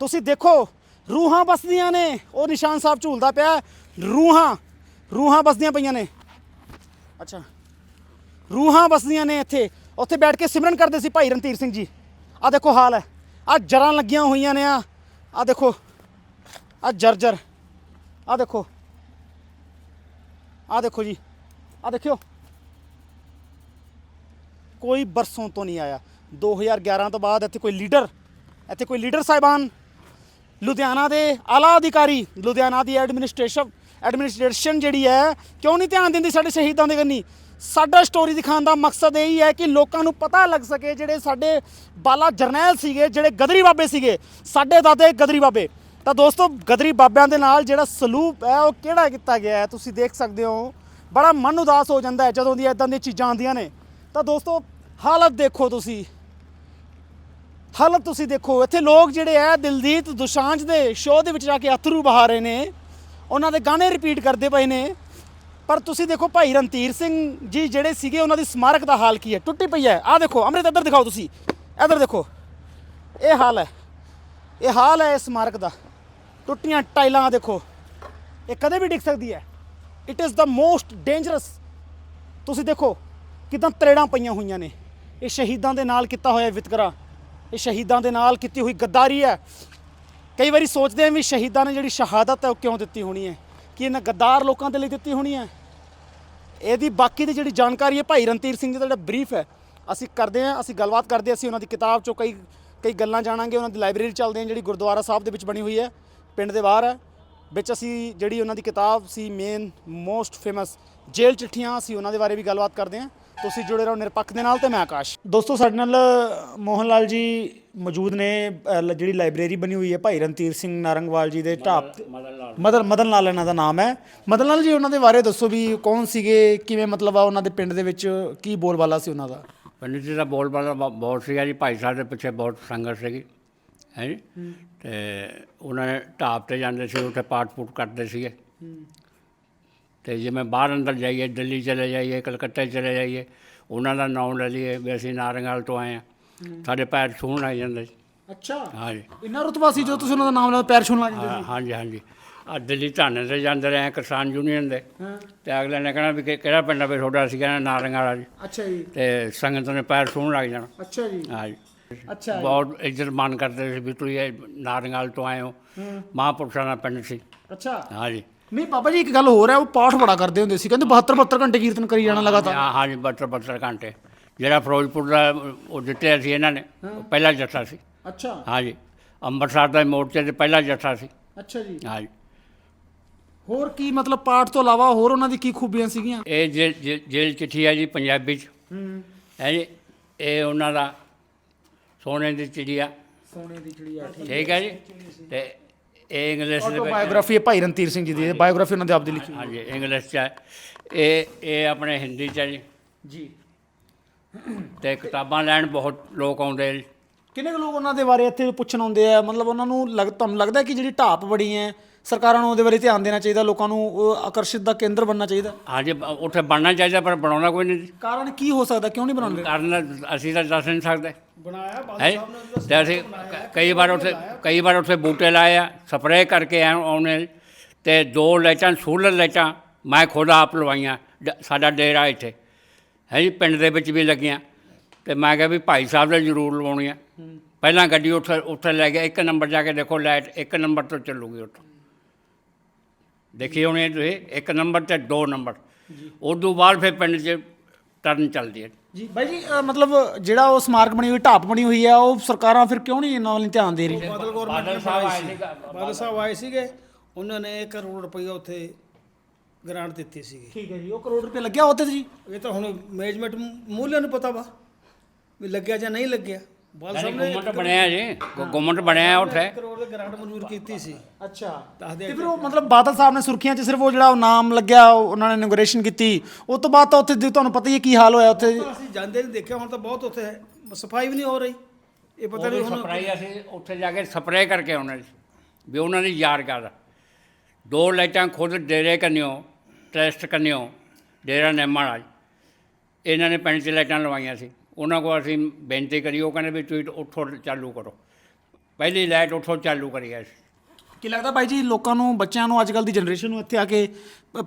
ਤੁਸੀਂ ਦੇਖੋ, ਰੂਹਾਂ ਬਸਦੀਆਂ ਨੇ। ਉਹ ਨਿਸ਼ਾਨ ਸਾਹਿਬ ਝੂਲਦਾ ਪਿਆ। ਰੂਹਾਂ ਰੂਹਾਂ ਬਸਦੀਆਂ ਪਈਆਂ ਨੇ। ਅੱਛਾ। ਰੂਹਾਂ ਬਸਦੀਆਂ ਨੇ ਇੱਥੇ। ਉੱਥੇ ਬੈਠ ਕੇ ਸਿਮਰਨ ਕਰਦੇ ਸੀ ਭਾਈ ਰਣਧੀਰ ਸਿੰਘ ਜੀ। ਆ ਦੇਖੋ ਹਾਲ ਹੈ। ਆ ਜਰਾਂ ਲੱਗੀਆਂ ਹੋਈਆਂ ਨੇ ਆ ਆ ਦੇਖੋ। ਆ ਜਰਜਰ। ਆ ਦੇਖੋ। ਆ ਦੇਖੋ ਜੀ। ਆ ਦੇਖਿਓ। ਕੋਈ ਬਰਸੋਂ ਤੋਂ ਨਹੀਂ ਆਇਆ। 2011 ਤੋਂ ਬਾਅਦ ਇੱਥੇ ਕੋਈ ਲੀਡਰ, ਇੱਥੇ ਕੋਈ ਲੀਡਰ ਸਾਹਿਬਾਨ, ਲੁਧਿਆਣਾ ਦੇ ਆਲਾ ਅਧਿਕਾਰੀ, ਲੁਧਿਆਣਾ ਦੀ ਐਡਮਿਨਿਸਟ੍ਰੇਸ਼ਨ ਐਡਮਿਨਿਸਟ੍ਰੇਸ਼ਨ ਜਿਹੜੀ ਹੈ, ਕਿਉਂ ਨਹੀਂ ਧਿਆਨ ਦਿੰਦੀ ਸਾਡੇ ਸ਼ਹੀਦਾਂ ਦੇ ਕੰਨੀ? ਸਾਡਾ ਸਟੋਰੀ ਦਿਖਾਉਣ ਦਾ ਮਕਸਦ ਇਹ ਹੀ ਹੈ ਕਿ ਲੋਕਾਂ ਨੂੰ ਪਤਾ ਲੱਗ ਸਕੇ ਜਿਹੜੇ ਸਾਡੇ ਬਾਲਾ ਜਰਨੈਲ ਸੀਗੇ, ਜਿਹੜੇ ਗਦਰੀ ਬਾਬੇ ਸੀਗੇ, ਸਾਡੇ ਦਾਦੇ ਗਦਰੀ ਬਾਬੇ। ਤਾਂ ਦੋਸਤੋ, ਗਦਰੀ ਬਾਬਿਆਂ ਦੇ ਨਾਲ ਜਿਹੜਾ ਸਲੂਪ ਹੈ, ਉਹ ਕਿਹੜਾ ਕੀਤਾ ਗਿਆ ਹੈ? ਤੁਸੀਂ ਦੇਖ ਸਕਦੇ ਹੋ। ਬੜਾ ਮਨ ਉਦਾਸ ਹੋ ਜਾਂਦਾ ਹੈ ਜਦੋਂ ਦੀ ਇਦਾਂ ਦੀਆਂ ਚੀਜ਼ਾਂ ਆਉਂਦੀਆਂ ਨੇ। ਤਾਂ ਦੋਸਤੋ, ਹਾਲਤ ਦੇਖੋ ਤੁਸੀਂ। ਹਾਲਤ ਤੁਸੀਂ ਦੇਖੋ, ਇੱਥੇ ਲੋਕ ਜਿਹੜੇ ਆ ਦਿਲਜੀਤ ਦੁਸ਼ਾਂਝ ਦੇ ਸ਼ੋਅ ਦੇ ਵਿੱਚ ਜਾ ਕੇ ਅਥਰੂ ਬਹਾ ਰਹੇ ਨੇ। ਉਹਨਾਂ ਦੇ ਗਾਣੇ ਰਿਪੀਟ ਕਰਦੇ ਪਏ ਨੇ। ਪਰ ਤੁਸੀਂ ਦੇਖੋ ਭਾਈ ਰਣਧੀਰ ਸਿੰਘ ਜੀ ਜਿਹੜੇ ਸੀਗੇ, ਉਹਨਾਂ ਦੀ ਸਮਾਰਕ ਦਾ ਹਾਲ ਕੀ ਹੈ? ਟੁੱਟੀ ਪਈ ਹੈ। ਆਹ ਦੇਖੋ, ਅੰਮ੍ਰਿਤ ਇੱਧਰ ਦਿਖਾਓ ਤੁਸੀਂ। ਇੱਧਰ ਦੇਖੋ। ਇਹ ਹਾਲ ਹੈ। ਇਹ ਹਾਲ ਹੈ ਇਸ ਸਮਾਰਕ ਦਾ। ਟੁੱਟੀਆਂ ਟਾਈਲਾਂ ਦੇਖੋ। ਇਹ ਕਦੇ ਵੀ ਡਿੱਗ ਸਕਦੀ ਹੈ। It is the most dangerous ਤੁਸੀਂ ਦੇਖੋ, ਕਿਦਾਂ ਤਰੇੜਾਂ ਪਈਆਂ ਹੋਈਆਂ ਨੇ। ਇਹ ਸ਼ਹੀਦਾਂ ਦੇ ਨਾਲ ਕੀਤਾ ਹੋਇਆ ਵਿਤਕਰਾ। ਇਹ ਸ਼ਹੀਦਾਂ ਦੇ ਨਾਲ ਕੀਤੀ ਹੋਈ ਗੱਦਾਰੀ ਹੈ। ਕਈ ਵਾਰੀ ਸੋਚਦੇ ਹਾਂ ਵੀ ਸ਼ਹੀਦਾਂ ਨੇ ਜਿਹੜੀ ਸ਼ਹਾਦਤ ਹੈ ਉਹ ਕਿਉਂ ਦਿੱਤੀ ਹੋਣੀ ਹੈ? ਕਿ ਇਹਨਾਂ ਗੱਦਾਰ ਲੋਕਾਂ ਦੇ ਲਈ ਦਿੱਤੀ ਹੋਣੀ ਹੈ? ਇਹਦੀ ਬਾਕੀ ਦੀ ਜਿਹੜੀ ਜਾਣਕਾਰੀ ਹੈ ਭਾਈ ਰਣਧੀਰ ਸਿੰਘ ਜੀ ਦਾ ਜਿਹੜਾ ਬਰੀਫ ਹੈ, ਅਸੀਂ ਕਰਦੇ ਹਾਂ, ਅਸੀਂ ਗੱਲਬਾਤ ਕਰਦੇ ਅਸੀਂ ਉਹਨਾਂ ਦੀ ਕਿਤਾਬ ਚੋਂ ਕਈ ਕਈ ਗੱਲਾਂ ਜਾਣਾਂਗੇ, ਉਹਨਾਂ ਦੀ ਲਾਇਬ੍ਰੇਰੀ ਚੱਲਦੇ ਹਾਂ, ਜਿਹੜੀ ਗੁਰਦੁਆਰਾ ਸਾਹਿਬ ਦੇ ਵਿੱਚ ਬਣੀ ਹੋਈ ਹੈ, ਪਿੰਡ ਦੇ ਬਾਹਰ ਹੈ। ਵਿੱਚ ਅਸੀਂ ਜਿਹੜੀ ਉਹਨਾਂ ਦੀ ਕਿਤਾਬ ਸੀ ਮੇਨ ਮੋਸਟ ਫੇਮਸ ਜੇਲ੍ਹ ਚਿੱਠੀਆਂ, ਅਸੀਂ ਉਹਨਾਂ ਦੇ ਬਾਰੇ ਵੀ ਗੱਲਬਾਤ ਕਰਦੇ ਹਾਂ। ਤੁਸੀਂ ਜੁੜੇ ਰਹੋ ਨਿਰਪੱਖ ਦੇ ਨਾਲ ਤੇ ਮੈਂ ਆਕਾਸ਼। ਦੋਸਤੋ ਸਾਡੇ ਨਾਲ ਮੋਹਨ ਲਾਲ ਜੀ ਮੌਜੂਦ ਨੇ ਜਿਹੜੀ ਲਾਇਬ੍ਰੇਰੀ ਬਣੀ ਹੋਈ ਹੈ ਭਾਈ ਰਣਧੀਰ ਸਿੰਘ ਨਾਰੰਗਵਾਲ ਜੀ ਦੇ ਢਾਬ ਮਦਨ ਮਦਨ ਲਾਲ। ਇਹਨਾਂ ਦਾ ਨਾਮ ਹੈ। ਮਦਨ ਲਾਲ ਜੀ ਉਹਨਾਂ ਦੇ ਬਾਰੇ ਦੱਸੋ ਵੀ ਕੌਣ ਸੀਗੇ ਕਿਵੇਂ ਮਤਲਬ ਆ ਉਹਨਾਂ ਦੇ ਪਿੰਡ ਦੇ ਵਿੱਚ ਕੀ ਬੋਲਬਾਲਾ ਸੀ ਉਹਨਾਂ ਦਾ? ਪੰਡਿਤ ਜੀ ਦਾ ਬੋਲ ਬਾਲਾ ਬ- ਬਹੁਤ ਸੀਗਾ ਜੀ ਭਾਈ ਸਾਹਿਬ ਦੇ ਪਿੱਛੇ ਬਹੁਤ ਸੰਗਤ ਸੀਗੀ ਹੈ ਤੇ ਉਹਨਾਂ ਨੇ ਢਾਬ ਤੇ ਜਾਂਦੇ ਸੀ ਉੱਥੇ ਪਾਠ ਪੂਠ ਕਰਦੇ ਸੀਗੇ। ਤੇ ਜਿਵੇਂ ਬਾਹਰ ਅੰਦਰ ਜਾਈਏ ਦਿੱਲੀ ਚਲੇ ਜਾਈਏ ਕਲਕੱਤੇ ਚਲੇ ਜਾਈਏ ਉਹਨਾਂ ਦਾ ਨਾਮ ਲੈ ਲਈਏ ਵੀ ਅਸੀਂ ਨਾਰੰਗਾਲ ਤੋਂ ਆਏ ਆ ਸਾਡੇ ਪੈਰ ਛੂਹਣ ਲੱਗ ਜਾਂਦੇ ਸੀ। ਅੱਛਾ। ਹਾਂਜੀ। ਇੰਨਾ ਰੁਤਬਾ ਸੀ ਜਦੋਂ ਤੁਸੀਂ ਉਹਨਾਂ ਦਾ ਨਾਮ ਲਿਆ ਪੈਰ ਛੂਣ ਲੱਗ ਜਾਂਦੇ ਹਾਂ- ਹਾਂਜੀ ਹਾਂਜੀ। ਆ ਦਿੱਲੀ ਧਾਨੇ ਤੇ ਜਾਂਦੇ ਰਹੇ ਕਿਸਾਨ ਯੂਨੀਅਨ ਦੇ। ਤੇ ਅਗਲੇ ਨੇ ਕਹਿਣਾ ਵੀ ਕਿਹੜਾ ਪਿੰਡ ਆ ਵੀ ਤੁਹਾਡਾ? ਅਸੀਂ ਕਹਿਣਾ ਨਾਰੰਗਾਲਾ ਜੀ। ਅੱਛਾ ਜੀ। ਤੇ ਸੰਗਤ ਨੇ ਪੈਰ ਛੂਹਣ ਲੱਗ ਜਾਣਾ। ਅੱਛਾ ਜੀ। ਹਾਂਜੀ। ਅੱਛਾ ਜੀ। ਬਹੁਤ ਇੱਜ਼ਤ ਮਾਨ ਕਰਦੇ ਸੀ ਵੀ ਤੁਸੀਂ ਨਾਰੰਗਾਲ ਤੋਂ ਆਏ ਹੋ। ਮਹਾਂਪੁਰਸ਼ਾਂ ਦਾ ਪਿੰਡ ਸੀ। ਅੱਛਾ। ਹਾਂਜੀ। ਨਹੀਂ ਬਾਬਾ ਜੀ ਇੱਕ ਗੱਲ ਹੋਰ ਹੈ ਉਹ ਪਾਠ ਬੜਾ ਕਰਦੇ ਹੁੰਦੇ ਸੀ। ਕਹਿੰਦੇ 72 72 ਘੰਟੇ ਕੀਰਤਨ ਕਰੀ ਜਾਣਾ ਲਗਾਤਾਰ। ਹਾਂ ਹਾਂਜੀ 72 72 ਘੰਟੇ। ਜਿਹੜਾ ਫਿਰੋਜ਼ਪੁਰ ਦਾ ਉਹ ਜਿੱਤਿਆ ਸੀ ਇਹਨਾਂ ਨੇ ਉਹ ਪਹਿਲਾ ਜੱਥਾ ਸੀ। ਅੱਛਾ। ਹਾਂਜੀ ਅੰਮ੍ਰਿਤਸਰ ਦਾ ਮੋਰਚੇ ਤੇ ਪਹਿਲਾ ਜੱਥਾ ਸੀ। ਅੱਛਾ ਜੀ। ਹਾਂਜੀ ਹੋਰ ਕੀ ਮਤਲਬ ਪਾਠ ਤੋਂ ਇਲਾਵਾ ਹੋਰ ਉਹਨਾਂ ਦੀ ਕੀ ਖੂਬੀਆਂ ਸੀਗੀਆਂ? ਇਹ ਜੇ- ਜੇ- ਜੇਲ੍ਹ ਚਿੱਠੀ ਹੈ ਜੀ ਪੰਜਾਬੀ ਚ। ਹੂੰ। ਹੈ ਜੀ ਇਹ ਉਹਨਾਂ ਦਾ ਸੋਨੇ ਦੀ ਚਿੜੀਆ ਸੋਨੇ ਦੀ ਚਿੜੀਆ ਠੀਕ ਹੈ ਜੀ ਤੇ ਇਹ ਇੰਗਲਿਸ਼ ਦੇ ਵਿੱਚ ਬਾਇਓਗ੍ਰਾਫੀ ਹੈ ਭਾਈ ਰਣਧੀਰ ਸਿੰਘ ਜੀ ਦੀ ਬਾਇਓਗ੍ਰਾਫੀ ਉਹਨਾਂ ਦੇ ਆਪ ਦੀ ਲਿਖੀ ਹੋਈ ਹਾਂਜੀ ਇੰਗਲਿਸ਼ ਚ ਹੈ। ਇਹ ਇਹ ਆਪਣੇ ਹਿੰਦੀ ਚ ਹੈ ਜੀ। ਜੀ। ਤੇ ਕਿਤਾਬਾਂ ਲੈਣ ਬਹੁਤ ਲੋਕ ਆਉਂਦੇ ਜੀ। ਕਿੰਨੇ ਕੁ ਲੋਕ ਉਹਨਾਂ ਦੇ ਬਾਰੇ ਇੱਥੇ ਪੁੱਛਣ ਆਉਂਦੇ ਆ? ਮਤਲਬ ਉਹਨਾਂ ਨੂੰ ਲੱਗ ਤੁਹਾਨੂੰ ਲੱਗਦਾ ਕਿ ਜਿਹੜੀ ਢਾਪ ਬੜੀ ਹੈ ਸਰਕਾਰਾਂ ਨੂੰ ਉਹਦੇ ਬਾਰੇ ਧਿਆਨ ਦੇਣਾ ਚਾਹੀਦਾ ਲੋਕਾਂ ਨੂੰ ਉਹ ਆਕਰਸ਼ਿਤ ਦਾ ਕੇਂਦਰ ਬਣਨਾ ਚਾਹੀਦਾ। ਹਾਂਜੀ ਉੱਥੇ ਬਣਨਾ ਚਾਹੀਦਾ ਪਰ ਬਣਾਉਣਾ ਕੋਈ ਨਹੀਂ ਜੀ। ਕਾਰਨ ਕੀ ਹੋ ਸਕਦਾ? ਕਿਉਂ ਨਹੀਂ ਬਣਾਉਂਦੇ? ਕਾਰਨ ਅਸੀਂ ਤਾਂ ਦੱਸ ਨਹੀਂ ਸਕਦੇ। ਬਣਾਇਆ ਬਾਦਲ ਹੈ? ਸਾਹਿਬ ਨੇ ਤੇ ਅਸੀਂ ਕਈ ਵਾਰ ਉੱਥੇ ਕਈ ਵਾਰ ਉੱਥੇ ਬੂਟੇ ਲਾਏ ਆ ਸਪਰੇਅ ਕਰਕੇ ਆਉ- ਆਉਣੇ ਤੇ ਦੋ ਲਾਈਟਾਂ ਸੋਲਰ ਲਾਈਟਾਂ ਮੈਂ ਖੁਦ ਆਪ ਲਵਾਈਆਂ ਡ- ਸਾਡਾ ਡੇਰਾ ਇੱਥੇ। ਹੈ ਜੀ ਪਿੰਡ ਦੇ ਵਿੱਚ ਵੀ ਲੱਗੀਆਂ। ਤੇ ਮੈਂ ਕਿਹਾ ਵੀ ਭਾਈ ਸਾਹਿਬ ਨੇ ਜ਼ਰੂਰ ਲਵਾਉਣੀਆਂ। ਪਹਿਲਾਂ ਗੱਡੀ ਉੱਥੇ ਉੱਥੇ ਲੈ ਗਿਆ ਇੱਕ ਨੰਬਰ ਜਾ ਕੇ ਦੇਖੋ ਲਾਈਟ ਇੱਕ ਨੰਬਰ ਤੋਂ ਚੱਲੂਗੀ ਉੱਥੋਂ। ਦੇਖੀ ਹੋਣੀ ਤੁਸੀਂ ਇੱਕ ਨੰਬਰ ਤੇ ਦੋ ਨੰਬਰ। ਉਦੋਂ ਬਾਅਦ ਫਿਰ ਪਿੰਡ 'ਚ ਟਰਨ ਚੱਲਦੀ ਹੈ। ਜੀ ਬਾਈ ਜੀ ਅ, ਮਤਲਬ ਜਿਹੜਾ ਉਹ ਸਮਾਰਕ ਬਣੀ ਹੋਈ ਢਾਪ ਬਣੀ ਹੋਈ ਹੈ ਉਹ ਸਰਕਾਰਾਂ ਫਿਰ ਕਿਉਂ ਨਹੀਂ ਇਹਨਾਂ ਵੱਲ ਧਿਆਨ ਦੇ ਰਹੀ ਬਾਦਲ ਗਵਰਨਮੈਂਟ ਨੇ ਬਣਾਈ ਸੀ। ਬਾਦਲ ਸਾਹਿਬ ਆਏ ਸੀਗੇ ਉਹਨਾਂ ਨੇ 1 ਕਰੋੜ ਰੁਪਈਆ ਉੱਥੇ ਗ੍ਰਾਂਟ ਦਿੱਤੀ ਸੀਗੀ। ਠੀਕ ਹੈ ਜੀ ਉਹ ਕਰੋੜ ਰੁਪਏ ਲੱਗਿਆ ਉਹਤੇ ਜੀ? ਇਹ ਤਾਂ ਹੁਣ ਮੈਨੇਜਮੈਂਟ ਮੂਲਿਆਂ ਨੂੰ ਪਤਾ ਵਾ ਵੀ ਲੱਗਿਆ ਜਾਂ ਨਹੀਂ ਲੱਗਿਆ। ਸਾਹਿਬ ਨੇ ਗਵਰਨਮੈਂਟ ਬਣਿਆ ਜੀ। ਗਵਰਨਮੈਂਟ ਬਣਿਆ ਉੱਥੇ। 1 ਕਰੋੜ ਦੇ ਗ੍ਰਾਂਟ ਮਨਜ਼ੂਰ ਕੀਤੀ ਸੀ। ਅੱਛਾ। ਤੇ ਫਿਰ ਉਹ ਮਤਲਬ ਬਾਦਲ ਸਾਹਿਬ ਨੇ ਸੁਰਖੀਆਂ 'ਚ ਸਿਰਫ ਉਹ ਜਿਹੜਾ ਉਹ ਨਾਮ ਲੱਗਿਆ ਉਹ ਉਹਨਾਂ ਨੇ ਇਨੋਗ੍ਰੇਸ਼ਨ ਕੀਤੀ। ਉਸ ਤੋਂ ਬਾਅਦ ਤਾਂ ਉੱਥੇ ਜੇ ਤੁਹਾਨੂੰ ਪਤਾ ਹੀ ਹੈ ਕੀ ਹਾਲ ਹੋਇਆ ਉੱਥੇ। ਅਸੀਂ ਜਾਂਦੇ ਨਹੀਂ ਦੇਖਿਆ ਹੁਣ ਤਾਂ ਬਹੁਤ ਉੱਥੇ ਸਫ਼ਾਈ ਵੀ ਨਹੀਂ ਹੋ ਰਹੀ। ਇਹ ਪਤਾ ਨਹੀਂ ਹੁਣ ਸਪਰੇਅ ਅਸੀਂ ਉੱਥੇ ਜਾ ਕੇ ਸਪਰੇਅ ਕਰਕੇ ਆਉਣਾ ਸੀ ਵੀ ਉਹਨਾਂ ਦੀ ਯਾਰ ਕਰ ਦੋ ਲਾਈਟਾਂ ਖੁਦ ਡੇਰੇ ਕੰਨਿਓ ਟੈਸਟ ਕੰਨਿਓ ਡੇਰਾ ਨਿੰਮਾ ਵਾਲਾ। ਇਹਨਾਂ ਨੇ ਪਿੰਡ 'ਚ ਲਾਈਟਾਂ ਲਵਾਈਆਂ ਸੀ। ਉਹਨਾਂ ਕੋਲ ਅਸੀਂ ਬੇਨਤੀ ਕਰੀ ਉਹ ਕਹਿੰਦੇ ਵੀ ਤੁਸੀਂ ਉੱਥੋਂ ਚਾਲੂ ਕਰੋ। ਪਹਿਲੀ ਲਾਈਟ ਉੱਥੋਂ ਚਾਲੂ ਕਰੀ ਅਸੀਂ। ਕੀ ਲੱਗਦਾ ਬਾਈ ਜੀ ਲੋਕਾਂ ਨੂੰ ਬੱਚਿਆਂ ਨੂੰ ਅੱਜ ਕੱਲ ਦੀ ਜਨਰੇਸ਼ਨ ਨੂੰ ਇੱਥੇ ਆ ਕੇ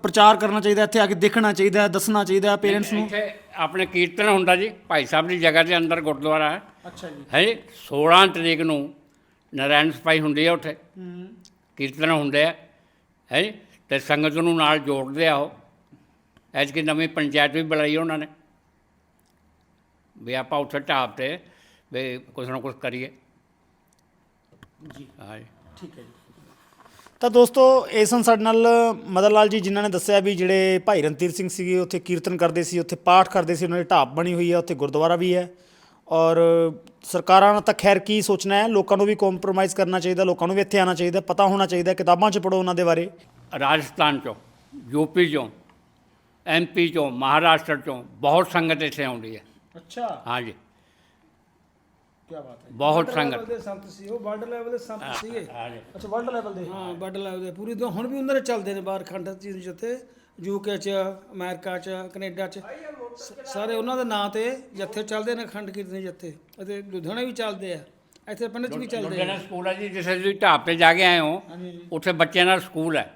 ਪ੍ਰਚਾਰ ਕਰਨਾ ਚਾਹੀਦਾ ਇੱਥੇ ਆ ਕੇ ਦੇਖਣਾ ਚਾਹੀਦਾ ਦੱਸਣਾ ਚਾਹੀਦਾ ਪੇਰੈਂਟਸ ਨੂੰ? ਇੱਥੇ ਆਪਣੇ ਕੀਰਤਨ ਹੁੰਦਾ ਜੀ ਭਾਈ ਸਾਹਿਬ ਦੀ ਜਗ੍ਹਾ ਦੇ ਅੰਦਰ ਗੁਰਦੁਆਰਾ ਹੈ। ਅੱਛਾ ਜੀ। ਹੈ ਜੀ 16 ਤਰੀਕ ਨੂੰ ਨਾਰਾਇਣ ਸਪਾਈ ਹੁੰਦੀ ਹੈ ਉੱਥੇ। ਕੀਰਤਨ ਹੁੰਦੇ ਆ। ਹੈ ਤੇ ਸੰਗਤ ਨੂੰ ਨਾਲ ਜੋੜਦੇ ਆ ਉਹ। ਐਤਕੀ ਨਵੀਂ ਪੰਚਾਇਤ ਵੀ ਬੁਲਾਈ ਉਹਨਾਂ ਨੇ। ਵੀ ਆਪਾਂ ਉੱਥੇ ਢਾਬ ਤੇ ਵੀ ਕੁਛ ਨਾ ਕੁਛ ਕਰੀਏ। ਜੀ। ਹਾਂ ਠੀਕ ਹੈ ਜੀ। ਤਾਂ ਦੋਸਤੋ ਇਹ ਸਨ ਸਾਡੇ ਨਾਲ ਮਦਨ ਲਾਲ ਜੀ ਜਿਨ੍ਹਾਂ ਨੇ ਦੱਸਿਆ ਵੀ ਜਿਹੜੇ ਭਾਈ ਰਣਧੀਰ ਸਿੰਘ ਸੀਗੇ ਉੱਥੇ ਕੀਰਤਨ ਕਰਦੇ ਸੀ ਉੱਥੇ ਪਾਠ ਕਰਦੇ ਸੀ ਉਹਨਾਂ ਦੀ ਢਾਬ ਬਣੀ ਹੋਈ ਹੈ ਉੱਥੇ ਗੁਰਦੁਆਰਾ ਵੀ ਹੈ। ਔਰ ਸਰਕਾਰਾਂ ਨੇ ਤਾਂ ਖੈਰ ਕੀ ਸੋਚਣਾ ਹੈ ਲੋਕਾਂ ਨੂੰ ਵੀ ਕੰਪਰੋਮਾਈਜ਼ ਕਰਨਾ ਚਾਹੀਦਾ ਲੋਕਾਂ ਨੂੰ ਵੀ ਇੱਥੇ ਆਉਣਾ ਚਾਹੀਦਾ ਪਤਾ ਹੋਣਾ ਚਾਹੀਦਾ ਕਿਤਾਬਾਂ 'ਚ ਪੜੋ ਉਹਨਾਂ ਦੇ ਬਾਰੇ। ਰਾਜਸਥਾਨ ਚੋਂ ਯੂਪੀ ਚੋਂ ਐਮਪੀ ਚੋਂ ਮਹਾਰਾਸ਼ਟਰ ਚੋਂ ਬਹੁਤ ਸੰਗਤ ਇੱਥੇ ਆਉਂਦੀ ਹੈ। ਅੱਛਾ। ਹਾਂਜੀ। ਕੀ ਬਾਤ ਹੈ ਬਹੁਤ ਸੰਗਤ। ਦੇ ਸੰਤ ਸੀ ਉਹ ਵਰਲਡ ਲੈਵਲ ਦੇ ਸੰਤ ਸੀਗੇ। ਹਾਂਜੀ ਅੱਛਾ ਵਰਲਡ ਲੈਵਲ ਦੇ। ਹਾਂ ਵਰਲਡ ਲੈਵਲ ਦੇ। ਪੂਰੀ ਦੁਨੀਆ ਹੁਣ ਵੀ ਉਹਨਾਂ ਦੇ ਚੱਲਦੇ ਨੇ ਬਾਹਰ ਖੰਡ ਚੀਜ਼ ਜਿੱਥੇ ਯੂਕੇ ਚ ਅਮਰੀਕਾ ਚ ਕੈਨੇਡਾ ਚ। ਸਾਰੇ ਉਹਨਾਂ ਦੇ ਨਾਂ ਤੇ ਜੱਥੇ ਚੱਲਦੇ ਨੇ ਖੰਡ ਕੀਰਤਨ ਜੱਥੇ। ਅਤੇ ਲੁਧਿਆਣੇ ਵੀ ਚੱਲਦੇ ਆ। ਇੱਥੇ ਪਿੰਡ ਚ ਵੀ ਚੱਲਦੇ ਆ। ਲੁਧਿਆਣਾ ਸਕੂਲ ਹੈ ਜੀ ਜਿੱਥੇ ਤੁਸੀਂ ਢਾਬ ਤੇ ਜਾ ਕੇ ਆਏ ਹੋ ਉੱਥੇ ਬੱਚਿਆਂ ਦਾ ਸਕੂਲ ਹੈ।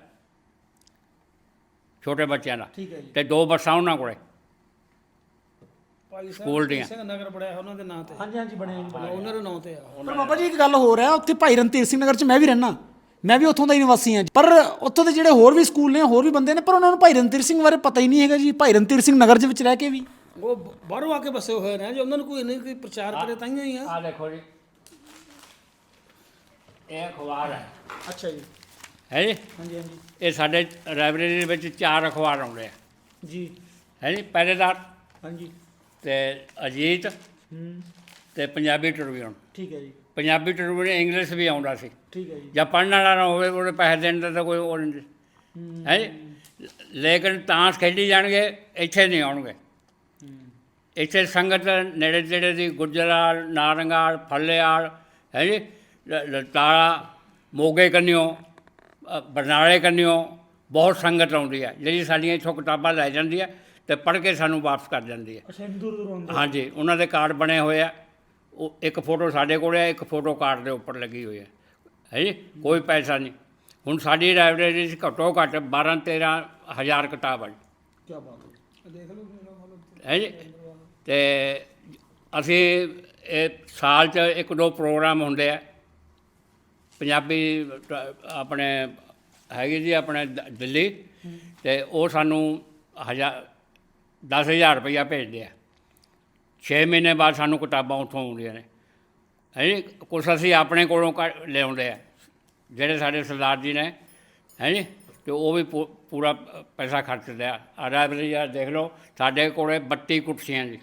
ਛੋਟੇ ਬੱਚਿਆਂ ਦਾ। ਠੀਕ ਹੈ ਜੀ। ਤੇ ਦੋ ਬੱਸਾਂ ਉਹਨਾਂ ਕੋਲੇ। ਭਾਈ ਸਾਹਿਬ ਸਕੂਲ ਦੀਆਂ। ਸਿੰਘ ਨਗਰ ਬੜਿਆ ਉਹਨਾਂ ਦੇ ਨਾਂ ਤੇ। ਹਾਂਜੀ ਹਾਂਜੀ ਬਣੇ ਜੀ ਉਹਨਾਂ ਦੇ ਨਾਂ ਤੇ ਆ। ਪਰ ਬਾਬਾ ਜੀ ਇੱਕ ਗੱਲ ਹੋਰ ਹੈ ਉੱਥੇ ਭਾਈ ਰਣਧੀਰ ਸਿੰਘ ਨਗਰ 'ਚ ਮੈਂ ਵੀ ਰਹਿਣਾ ਮੈਂ ਵੀ ਉੱਥੋਂ ਦਾ ਹੀ ਨਿਵਾਸੀ ਹਾਂ ਪਰ ਉੱਥੋਂ ਦੇ ਜਿਹੜੇ ਹੋਰ ਵੀ ਸਕੂਲ ਨੇ ਹੋਰ ਵੀ ਬੰਦੇ ਨੇ ਪਰ ਉਹਨਾਂ ਨੂੰ ਭਾਈ ਰਣਧੀਰ ਸਿੰਘ ਬਾਰੇ ਪਤਾ ਹੀ ਨਹੀਂ ਹੈਗਾ ਜੀ। ਭਾਈ ਰਣਧੀਰ ਸਿੰਘ ਨਗਰ ਦੇ ਵਿੱਚ ਰਹਿ ਕੇ ਵੀ। ਉਹ ਬਾਹਰੋਂ ਆ ਕੇ ਬਸੇ ਹੋਏ ਨੇ ਜੇ ਉਹਨਾਂ ਨੂੰ ਕੋਈ ਨਹੀਂ ਕੋਈ ਪ੍ਰਚਾਰ ਕਰੇ ਤਾਂ ਹੀ ਆ। ਆ ਦੇਖੋ ਜੀ। ਇਹ ਅਖਬਾਰ ਹੈ। ਅੱਛਾ ਜੀ। ਹੈ ਜੀ? ਹਾਂਜੀ ਹਾਂਜੀ। ਇਹ ਸਾਡੇ ਲਾਇਬ੍ਰੇਰੀ ਦੇ ਵਿੱਚ ਚਾਰ ਅਖਬਾਰ ਆਉਂਦੇ ਆ। ਜੀ। ਹੈ ਜੀ? ਪਹਿਰੇਦਾਰ। ਹਾਂਜੀ। ਤੇ ਅਜੀਤ ਹੂੰ। ਤੇ ਪੰਜਾਬੀ ਟ੍ਰਿਬਿਊਨ ਠੀਕ ਹੈ ਜੀ। ਪੰਜਾਬੀ ਟ੍ਰਿਬਿਊਨ ਇੰਗਲਿਸ਼ ਵੀ ਆਉਂਦਾ ਸੀ। ਠੀਕ ਹੈ ਜੀ। ਜਾਂ ਪੜ੍ਹਨ ਵਾਲਾ ਨਾ ਹੋਵੇ ਉਹਦੇ ਪੈਸੇ ਦੇਣ ਦਾ ਤਾਂ ਕੋਈ ਉਹ ਨਹੀਂ। ਹੈ। ਲੇਕਿਨ ਤਾਂਸ ਖੇਡੀ ਜਾਣਗੇ ਇੱਥੇ ਨਹੀਂ ਆਉਣਗੇ। ਇੱਥੇ ਸੰਗਤ ਨੇੜੇ ਤੇੜੇ ਦੀ ਗੁੱਜਰਾਲ ਨਾਰੰਗਾਲ ਫੱਲੇਆਲ ਹੈ ਜੀ? ਲਤਾਲਾ ਮੋਗੇ ਕੰਨਿਓ ਬਰਨਾਲੇ ਕੰਨਿਓ ਬਹੁਤ ਸੰਗਤ ਆਉਂਦੀ ਹੈ। ਜਿਹੜੀ ਸਾਡੀਆਂ ਇੱਥੋਂ ਕਿਤਾਬਾਂ ਲੈ ਜਾਂਦੀ ਹੈ। ਤੇ ਪੜ੍ਹ ਕੇ ਸਾਨੂੰ ਵਾਪਸ ਕਰ ਜਾਂਦੀ ਹੈ। ਅੱਛਾ ਦੂਰ ਦੂਰ ਆਉਂਦੇ ਹਾਂਜੀ ਉਹਨਾਂ ਦੇ ਕਾਰਡ ਬਣੇ ਹੋਏ ਆ। ਉਹ ਇੱਕ ਫੋਟੋ ਸਾਡੇ ਕੋਲ ਹੈ ਇੱਕ ਫੋਟੋ ਕਾਰਡ ਦੇ ਉੱਪਰ ਲੱਗੀ ਹੋਈ ਹੈ। ਹੈ ਜੀ? ਕੋਈ ਪੈਸਾ ਨਹੀਂ। ਹੁਣ ਸਾਡੀ ਲਾਇਬ੍ਰੇਰੀ 'ਚ ਘੱਟੋ ਘੱਟ 12 13 ਹਜ਼ਾਰ ਕਿਤਾਬ ਹੈ ਕੀ ਬਾਤ ਹੈ ਦੇਖ ਲਓ ਹੈ ਜੀ? ਤੇ ਅਸੀਂ ਇਹ ਸਾਲ 'ਚ ਇੱਕ ਦੋ ਪ੍ਰੋਗਰਾਮ ਹੁੰਦੇ ਆ। ਪੰਜਾਬੀ ਆਪਣੇ ਹੈਗੀ ਜੀ ਆਪਣੇ ਦਿੱਲੀ। ਤੇ ਉਹ ਸਾਨੂੰ ਹਜ਼ਾਰ 10000 ਰੁਪਈਆ ਭੇਜਦੇ ਆ। 6 ਮਹੀਨੇ ਬਾਅਦ ਸਾਨੂੰ ਕਿਤਾਬਾਂ ਉੱਥੋਂ ਆਉਂਦੀਆਂ ਨੇ। ਹੈ ਜੀ ਕੁਛ ਅਸੀਂ ਆਪਣੇ ਕੋਲੋਂ ਕੱਢ- ਲਿਆਉਂਦੇ ਆ। ਜਿਹੜੇ ਸਾਡੇ ਸਰਦਾਰ ਜੀ ਨੇ, ਹੈ ਜੀ, ਤੇ ਉਹ ਵੀ ਪੂ- ਪੂਰਾ ਪੈਸਾ ਖਰਚਦੇ ਆ। ਆ ਲਾਇਬ੍ਰੇਰੀ ਦੇਖ ਲਓ, ਸਾਡੇ ਕੋਲੇ 32 ਕੁਰਸੀਆਂ ਜੀ।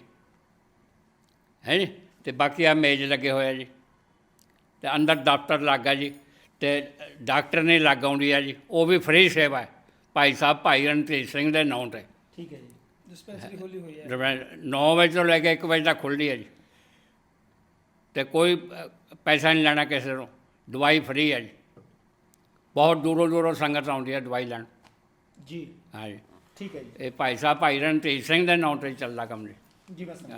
ਹੈ ਜੀ, ਤੇ ਬਾਕੀ ਆ ਮੇਜ਼ ਲੱਗੇ ਹੋਏ ਆ ਜੀ। ਤੇ ਅੰਦਰ ਦਫ਼ਤਰ ਲੱਗਾ ਜੀ, ਤੇ ਡਾਕਟਰ ਨੇ ਲੱਗ ਆਉਂਦੀ ਆ ਜੀ। ਉਹ ਵੀ ਫ੍ਰੀ ਸੇਵਾ ਹੈ। ਭਾਈ ਸਾਹਿਬ, ਭਾਈ ਰਣਧੀਰ ਸਿੰਘ ਦੇ ਨਾਂ ਤੇ। ਠੀਕ ਹੈ ਜੀ। ਡਿਸਪੈਂਸਰੀ ਖੋਲੀ ਹੋਈ ਹੈ। 9 ਵਜੇ ਤੋਂ ਲੈ ਕੇ 1 ਵਜੇ ਤੱਕ ਖੁੱਲ੍ਹਦੀ ਹੈ ਜੀ। ਤੇ ਕੋਈ ਅ, ਪੈਸਾ ਨਹੀਂ ਲੈਣਾ ਕਿਸੇ ਨੂੰ। ਦਵਾਈ ਫ੍ਰੀ ਹੈ ਜੀ। ਬਹੁਤ ਦੂਰੋਂ ਦੂਰੋਂ ਸੰਗਤ ਆਉਂਦੀ ਹੈ ਦਵਾਈ ਲੈਣ। ਜੀ। ਹਾਂ ਜੀ। ਠੀਕ ਹੈ ਜੀ। ਇਹ ਭਾਈ ਸਾਹਿਬ ਭਾਈ ਰਣਧੀਰ ਸਿੰਘ ਦੇ ਨਾਂ ਤੇ ਚੱਲਦਾ ਕੰਮ ਜੀ। ਜੀ ਬਸ। ਹਾਂ ਜੀ।